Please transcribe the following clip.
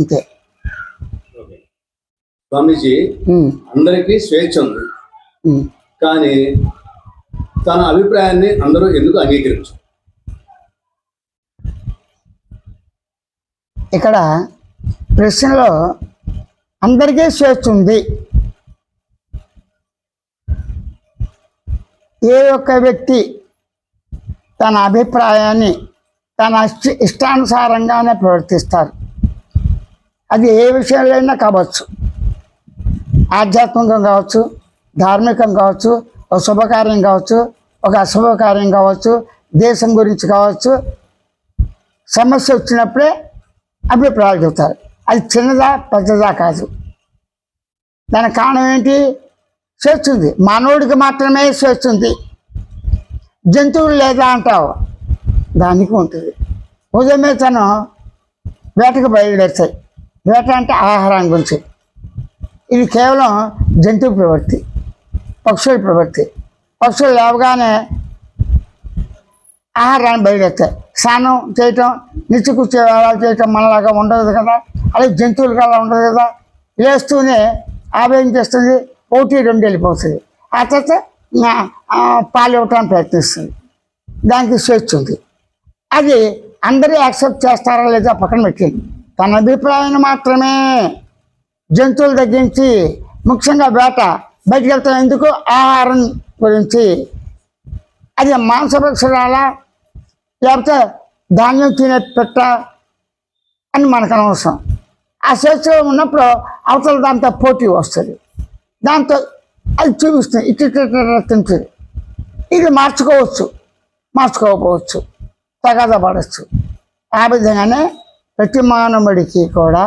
అంతే. స్వామీజీ అందరికీ స్వేచ్ఛ ఉంది. కానీ తన అభిప్రాయాన్ని అందరూ ఎందుకు అంగీకరించు ఇక్కడ ప్రశ్నలో అందరికీ స్వేచ్ఛ ఉంది. ఏ ఒక్క వ్యక్తి తన అభిప్రాయాన్ని తన ఇష్ట- ఇష్టానుసారంగానే ప్రవర్తిస్తారు. అది ఏ విషయంలో కావచ్చు. ఆధ్యాత్మికం కావచ్చు ధార్మికం కావచ్చు ఒక శుభకార్యం కావచ్చు ఒక అశుభకార్యం కావచ్చు దేశం గురించి కావచ్చు సమస్య వచ్చినప్పుడే అభిప్రాయాలు చెబుతారు. అది చిన్నదా పెద్దదా కాదు. దానికి కారణం ఏంటి? స్వేచ్ఛ ఉంది. మానవుడికి మాత్రమే స్వేచ్ఛ ఉంది. జంతువులు లేదా అంటావు? దానికి ఉంటుంది. ఉదయమే తను వేటకు బయలుదేరుతాయి. వేట అంటే ఆహారం గురించి. ఇది కేవలం జంతు ప్రవృత్తి పక్షుల ప్రవృత్తి. పక్షులు లేవగానే ఆహారాన్ని బయలుదేరుతాయి. స్నానం చేయటం నిచ్చి కూర్చే వేళాలు చేయటం మనలాగా ఉండదు కదా. అలాగే జంతువులు అలా ఉండదు కదా. లేస్తూనే ఆవేదన చేస్తుంది ఒకటి రెండు వెళ్ళిపోతుంది. ఆ తర్వాత పాలు ఇవ్వటానికి ప్రయత్నిస్తుంది. దానికి స్వేచ్ఛ ఉంది. అది అందరూ యాక్సెప్ట్ చేస్తారా లేదా పక్కన పెట్టింది తన అభిప్రాయాన్ని మాత్రమే జంతువులు తగ్గించి ముఖ్యంగా వేట బయటికి వెళ్తాం ఎందుకు ఆహారం గురించి అది మాంసభక్షరాలా లేకపోతే ధాన్యం తినే పెట్ట అని మనకు అనవసరం ఆ స్వేచ్ఛలో ఉన్నప్పుడు అవతల దాంతో పోటీ వస్తుంది. దాంతో అది చూపిస్తుంది ఇటు తింటుంది. ఇది మార్చుకోవచ్చు మార్చుకోకపోవచ్చు తగాద పడవచ్చు. ఆ విధంగానే ప్రతి మానవుడికి కూడా